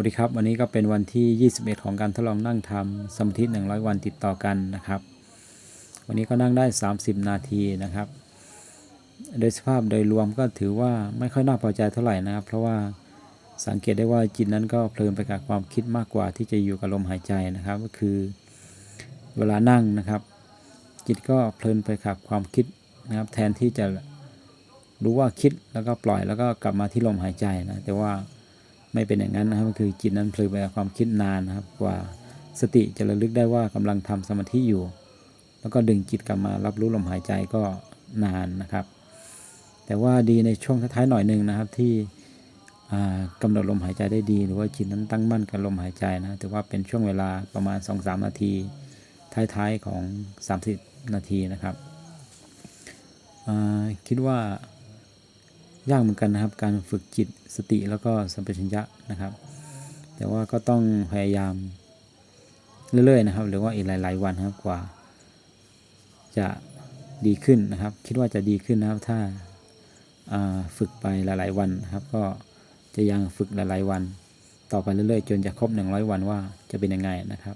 วัสดีครับวันนี้ก็เป็นวันที่ 21 ของการทดลองนั่งทำสมาธิ 100 วันติดต่อกันนะครับ วันนี้ก็นั่งได้ 30 นาทีนะครับ โดยสภาพโดยรวมก็ถือว่าไม่ค่อยน่าพอใจเท่าไหร่นะครับ เพราะว่าสังเกตได้ว่าจิตนั้นก็เพลินไปกับความคิดมากกว่าที่จะอยู่กับลมหายใจนะครับ ก็คือเวลานั่งนะครับ จิตก็เพลินไปกับความคิดนะครับ แทนที่จะรู้ว่าคิดแล้วก็ปล่อยแล้วก็กลับมาที่ลมหายใจนะแต่ว่า ไม่เป็นอย่างนั้นนะครับ คือจิตนั้นเพลินไปกับความคิดนานนะครับ กว่าสติจะระลึกได้ว่ากำลังทำสมาธิอยู่ แล้วก็ดึงจิตกลับมารับรู้ลมหายใจก็นานนะครับ แต่ว่าดีในช่วงท้ายๆหน่อยหนึ่งนะครับที่อ่ากำหนดลมหายใจได้ดี หรือว่าจิตนั้นตั้งมั่นกับลมหายใจนะถือว่าเป็นช่วงเวลาประมาณ 2-3 นาที ท้ายๆของ 30 นาทีนะครับคิดว่า ยากเหมือนกันนะครับ การฝึกจิตสติแล้วก็สัมปชัญญะนะครับ แต่ว่าก็ต้องพยายามเรื่อยๆนะครับ หรือว่าอีกหลาย ๆ วันครับกว่า จะดีขึ้นนะครับ คิดว่าจะดีขึ้นนะครับถ้าฝึกไปหลาย ๆ วันนะครับ ก็จะยังฝึกหลาย ๆ วัน ต่อไปเรื่อยๆ จนจะครบ 100 วันว่าจะเป็นยังไงนะครับ